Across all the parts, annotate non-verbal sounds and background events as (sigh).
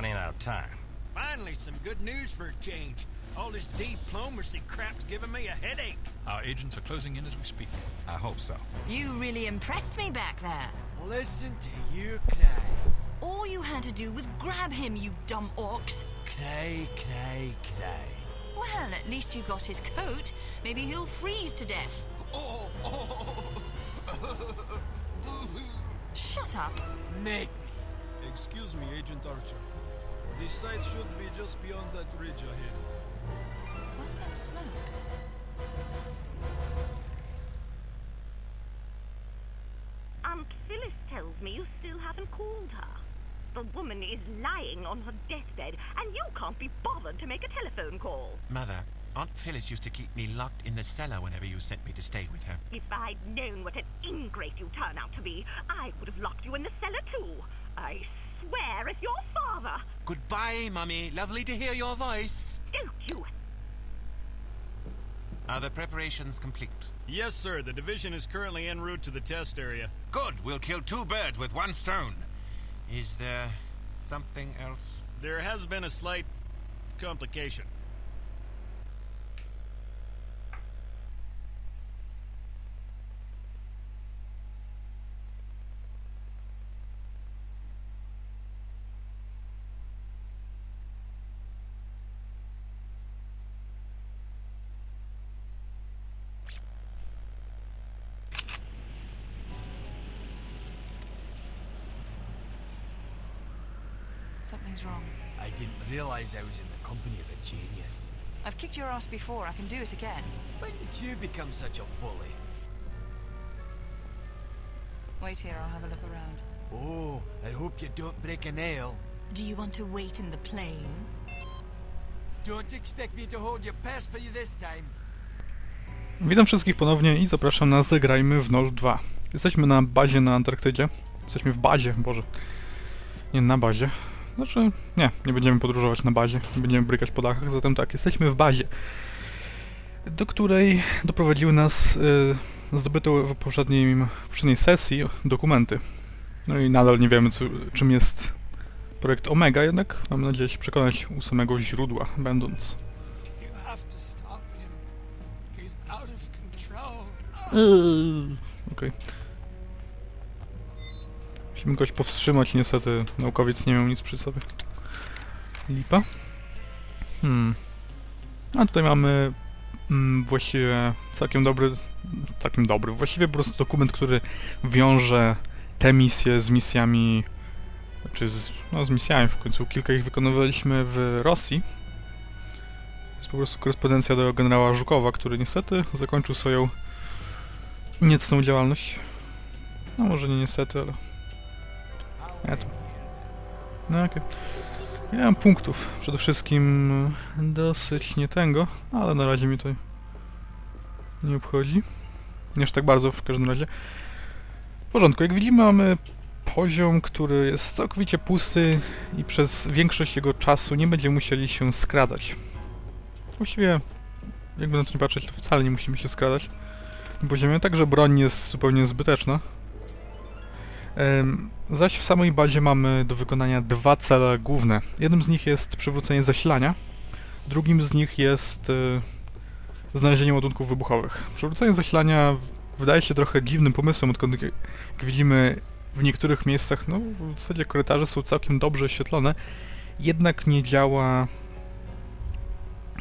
running out of time. Finally, some good news for a change. All this diplomacy crap's giving me a headache. Our agents are closing in as we speak. I hope so. You really impressed me back there. Listen to you cry. All you had to do was grab him, you dumb orcs. Cry, cry, cry. Well, at least you got his coat. Maybe he'll freeze to death. Oh, (laughs) oh. Shut up. Make me. Excuse me, Agent Archer. The site should be just beyond that ridge ahead. What's that smoke? Aunt Phyllis tells me you still haven't called her. The woman is lying on her deathbed, and you can't be bothered to make a telephone call. Mother, Aunt Phyllis used to keep me locked in the cellar whenever you sent me to stay with her. If I'd known what an ingrate you turn out to be, I would have locked you in the cellar too. I swear it's your father. Goodbye, Mummy. Lovely to hear your voice. Don't you Are the preparations complete? Yes, sir. The division is currently en route to the test area. Good. We'll kill two birds with one stone. Is there something else? There has been a slight complication. Something's wrong. I didn't realize I was in the company of a genius. I've kicked your ass before. I can do it again. When did you become such a bully? Wait here. I'll have a look around. Oh, I hope you don't break a nail. Do you want to wait in the plane? Don't expect me to hold your pass for you this time. Witam wszystkich ponownie i zapraszam na Zagrajmy w Noż 2. Jesteśmy na bazie na Antarktydzie. Jesteśmy w bazie, Boże. Nie na bazie. Znaczy, nie, nie będziemy podróżować na bazie, nie będziemy brykać po dachach, zatem tak, jesteśmy w bazie, do której doprowadziły nas y, zdobyte w poprzednim, w poprzedniej sesji dokumenty. No i nadal nie wiemy, co, czym jest projekt Omega, jednak mam nadzieję się przekonać u samego źródła, będąc. You have Musimy kogoś powstrzymać, niestety naukowiec nie miał nic przy sobie. Lipa. Hmm. A tutaj mamy mm, właściwie całkiem dobry, całkiem dobry, właściwie po prostu dokument, który wiąże te misje z misjami, czy z, no z misjami w końcu, kilka ich wykonywaliśmy w Rosji. To jest po prostu korespondencja do generała Żukowa, który niestety zakończył swoją niecną działalność. No może nie niestety, ale... Ja to... No okej. Ja mam punktów. Przede wszystkim e, dosyć nie tego, ale na razie mi to nie obchodzi. Nie aż tak bardzo w każdym razie. W porządku, jak widzimy mamy poziom, który jest całkowicie pusty i przez większość jego czasu nie będziemy musieli się skradać. Właściwie, jakby na to nie patrzeć, to wcale nie musimy się skradać tym poziomie, także broń jest zupełnie zbyteczna. Zaś w samej bazie mamy do wykonania dwa cele główne. Jednym z nich jest przywrócenie zasilania, drugim z nich jest e, znalezienie ładunków wybuchowych. Przywrócenie zasilania wydaje się trochę dziwnym pomysłem, odkąd jak widzimy w niektórych miejscach, no w zasadzie korytarze są całkiem dobrze oświetlone, jednak nie działa...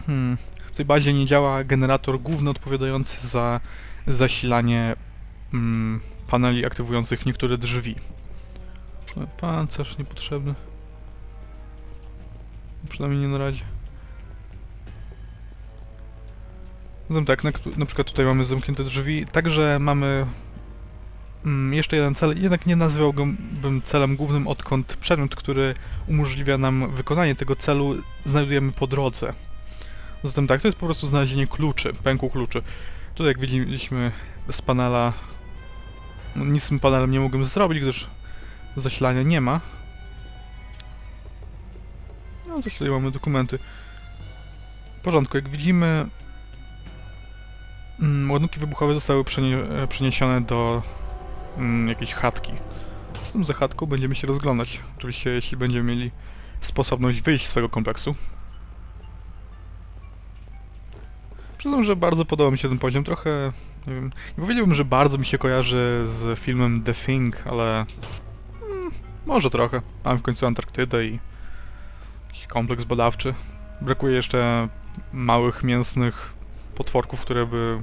Hmm, w tej bazie nie działa generator główny odpowiadający za zasilanie mm, paneli aktywujących niektóre drzwi. E, Pancerz niepotrzebny. Przynajmniej nie na razie. Zatem tak, na, na przykład tutaj mamy zamknięte drzwi. Także mamy mm, jeszcze jeden cel. Jednak nie nazwałbym bym celem głównym, odkąd przedmiot, który umożliwia nam wykonanie tego celu, znajdujemy po drodze. Zatem tak, to jest po prostu znalezienie kluczy, pęku kluczy. Tutaj jak widzieliśmy z panela, no, nic z tym panelem nie mogłem zrobić, gdyż zasilania nie ma. No coś tutaj mamy dokumenty. W porządku, jak widzimy mm, ładunki wybuchowe zostały przenie e, przeniesione do mm, jakiejś chatki. Z tym za chatką będziemy się rozglądać. Oczywiście jeśli będziemy mieli sposobność wyjść z tego kompleksu. Przyznam, że bardzo podoba mi się ten poziom, trochę, nie wiem, nie powiedziałbym, że bardzo mi się kojarzy z filmem The Thing, ale mm, może trochę. Mamy w końcu Antarktydę i kompleks badawczy. Brakuje jeszcze małych, mięsnych potworków, które by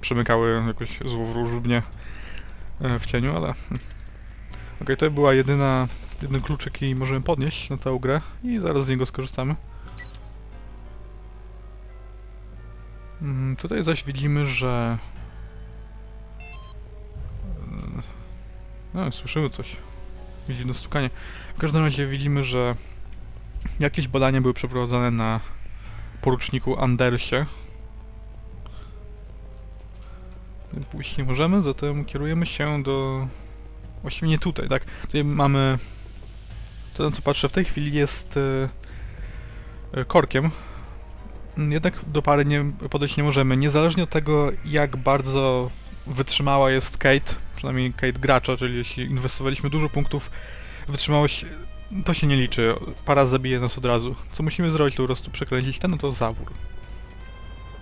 przemykały jakoś złowróżbnie e, w cieniu, ale... hmm. Okej, to była jedyna, jedyny kluczyk, jaki możemy podnieść na całą grę i zaraz z niego skorzystamy. Tutaj zaś widzimy, że... e, No, słyszymy coś. Widzimy stukanie. W każdym razie widzimy, że jakieś badania były przeprowadzone na poruczniku Andersie. Pójść nie możemy, zatem kierujemy się do... Właściwie nie tutaj, tak? Tutaj mamy... To, co patrzę w tej chwili jest e, e, korkiem. Jednak do pary nie, podejść nie możemy. Niezależnie od tego, jak bardzo wytrzymała jest Kate, przynajmniej Kate gracza, czyli jeśli inwestowaliśmy dużo punktów, wytrzymałość to się nie liczy. Para zabije nas od razu. Co musimy zrobić, to po prostu przekręcić ten, no to zawór.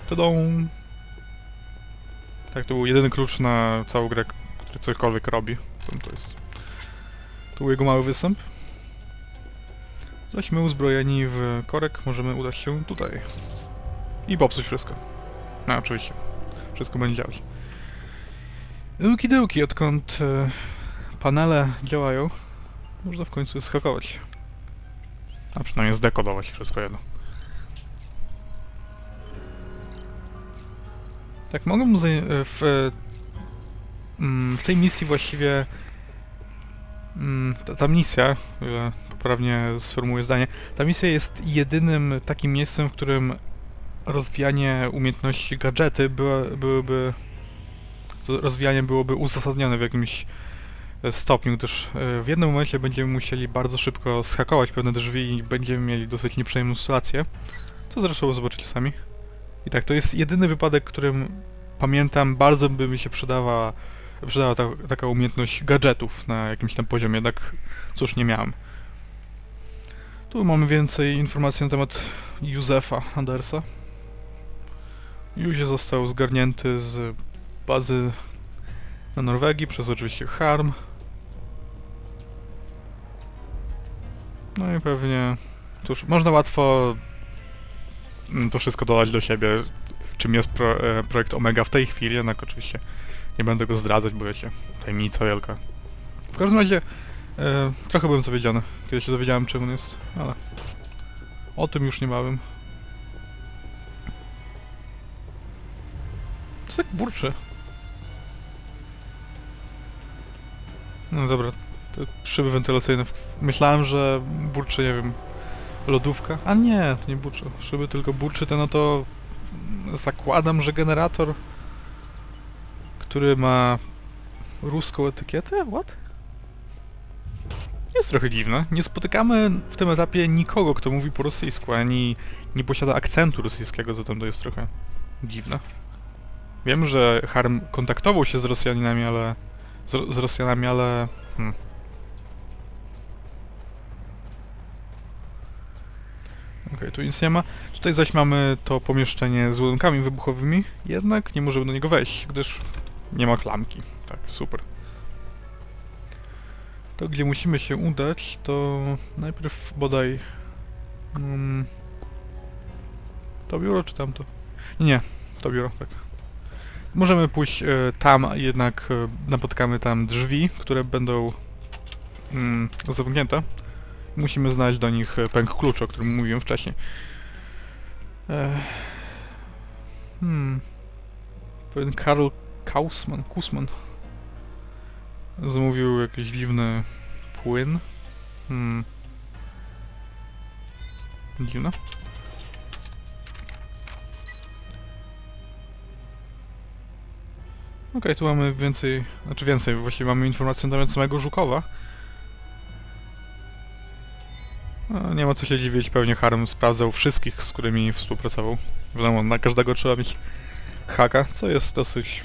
Tadą. Tak, to był jedyny klucz na całą grę, który cokolwiek robi. To, jest... To był jego mały występ. Zaś my uzbrojeni w korek możemy udać się tutaj. I popsuć wszystko. No oczywiście. Wszystko będzie działać. Łuki odkąd e, panele działają, można w końcu skakować. A przynajmniej zdekodować wszystko jedno. Tak, mogę w, e, mm, w tej misji właściwie mm, ta, ta misja, e, poprawnie sformułuję zdanie, ta misja jest jedynym takim miejscem, w którym rozwijanie umiejętności gadżety były, byłyby to rozwijanie byłoby uzasadnione w jakimś e, stopniu, gdyż e, w jednym momencie będziemy musieli bardzo szybko schakować pewne drzwi i będziemy mieli dosyć nieprzyjemną sytuację. To zresztą zobaczycie sami. I tak, to jest jedyny wypadek, którym pamiętam, bardzo by mi się przydawała, przydała ta, taka umiejętność gadżetów na jakimś tam poziomie, jednak cóż, nie miałem. Tu mamy więcej informacji na temat Józefa Andersa. Józef został zgarnięty z bazy na Norwegii przez oczywiście Harm. No i pewnie... Cóż, można łatwo mm, to wszystko dodać do siebie, czym jest pro, e, projekt Omega w tej chwili, jednak oczywiście nie będę go zdradzać, bo wiecie, tajemnica wielka. W każdym razie e, trochę byłem zawiedziony, kiedy się dowiedziałem czym on jest, ale o tym już niebawem. Co tak burczy? No dobra, te szyby wentylacyjne. Myślałem, że burczy, nie wiem, lodówka. A nie, to nie burczy. Szyby tylko burczy, to no to zakładam, że generator, który ma ruską etykietę? What? Jest trochę dziwne. Nie spotykamy w tym etapie nikogo, kto mówi po rosyjsku, ani nie posiada akcentu rosyjskiego, zatem to jest trochę dziwne. Wiem, że Harm kontaktował się z Rosjaninami, ale... Z, z Rosjanami, ale... Hmm. Okej, tu nic nie ma. Tutaj zaś mamy to pomieszczenie z ładunkami wybuchowymi, jednak nie możemy do niego wejść, gdyż nie ma klamki. Tak, super. To gdzie musimy się udać, to najpierw bodaj... Mm, to biuro czy tamto? Nie, to biuro, tak. Możemy pójść e, tam, jednak e, napotkamy tam drzwi, które będą mm, zamknięte. Musimy znaleźć do nich e, pęk klucza, o którym mówiłem wcześniej. E, hmm. Pewien Karl Kausman, Kusman zamówił jakiś dziwny płyn. Hmm. Dziwne. Okej, tu mamy więcej, znaczy więcej, właściwie mamy informacje na temat samego Żukowa. No, nie ma co się dziwić, pewnie Harem sprawdzał wszystkich, z którymi współpracował. Wiadomo, na każdego trzeba mieć haka, co jest dosyć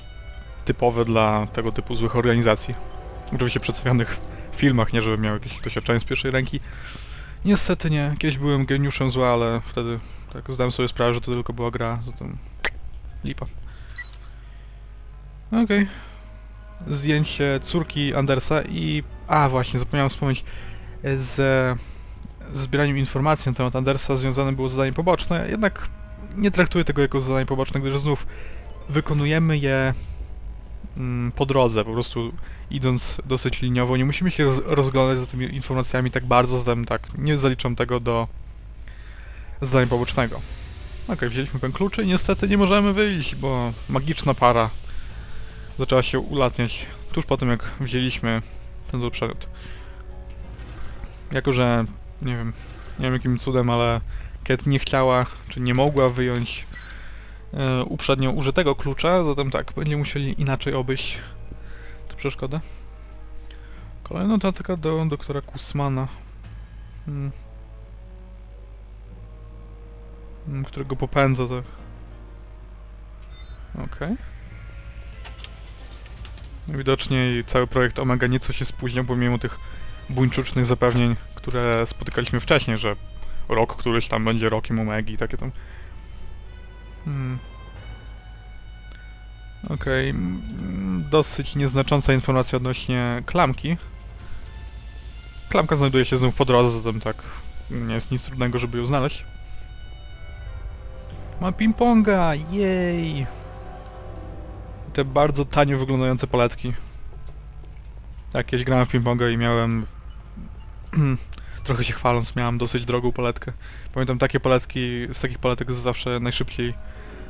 typowe dla tego typu złych organizacji. Oczywiście przedstawionych w filmach, nie żeby miał jakieś doświadczenie z pierwszej ręki. Niestety nie. Kiedyś byłem geniuszem zła, ale wtedy tak zdałem sobie sprawę, że to tylko była gra, zatem lipa. Okej. Zdjęcie córki Andersa i... A właśnie, zapomniałem wspomnieć. e, Z zbieraniem informacji na temat Andersa związane było zadanie poboczne, jednak nie traktuję tego jako zadanie poboczne, gdyż znów wykonujemy je po drodze, po prostu idąc dosyć liniowo. Nie musimy się roz rozglądać za tymi informacjami tak bardzo, zatem tak, nie zaliczam tego do zadania pobocznego. Okej, wzięliśmy ten klucz i niestety nie możemy wyjść, bo magiczna para zaczęła się ulatniać tuż po tym, jak wzięliśmy ten przedmiot. Jako, że nie wiem, nie wiem jakim cudem, ale Cat nie chciała, czy nie mogła wyjąć uprzednio użytego klucza, zatem tak, będziemy musieli inaczej obejść tę przeszkodę. Kolejna notatka do doktora Kusmana. Hmm. Hmm, Którego popędza, tak. Okej. Widocznie cały projekt Omega nieco się spóźniał, pomimo tych buńczucznych zapewnień, które spotykaliśmy wcześniej, że rok któryś tam będzie rokiem Omegi i takie tam. Hmm. Okej, mm, dosyć nieznacząca informacja odnośnie klamki. Klamka znajduje się znów po drodze, zatem tak nie jest nic trudnego, żeby ją znaleźć. Ma ping-ponga, jej! Te bardzo tanio wyglądające paletki. Kiedyś grałem w ping-ponga i miałem... (clears throat) trochę się chwaląc, miałem dosyć drogą paletkę. Pamiętam takie paletki, z takich paletek zawsze najszybciej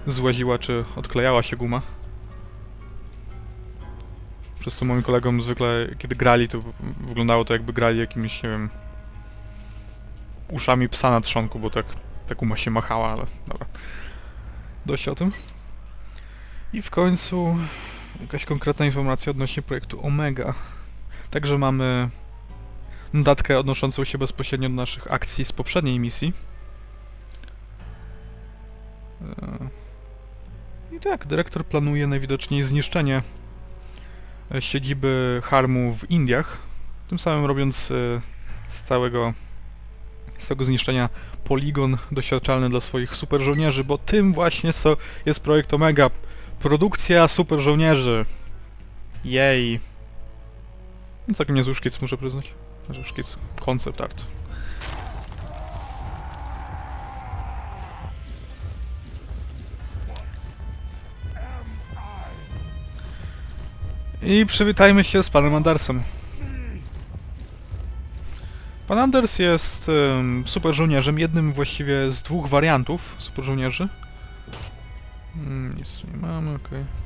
złaziła czy odklejała się guma. Przez co moim kolegom zwykle, kiedy grali, to wyglądało to jakby grali jakimiś, nie wiem, uszami psa na trzonku, bo tak ta guma się machała, ale dobra. Dość o tym. I w końcu jakaś konkretna informacja odnośnie projektu Omega. Także mamy notatkę odnoszącą się bezpośrednio do naszych akcji z poprzedniej misji. I tak, dyrektor planuje najwidoczniej zniszczenie e, siedziby Harmu w Indiach, tym samym robiąc e, z całego z tego zniszczenia poligon doświadczalny dla swoich super żołnierzy, bo tym właśnie so, jest projekt Omega. Produkcja super żołnierzy. Jej. Całkiem niezły szkic, muszę przyznać. Że szkic. Concept art. I przywitajmy się z panem Andersem. Pan Anders jest um, super żołnierzem, jednym właściwie z dwóch wariantów super żołnierzy. Mm, nic tu nie mamy, okej.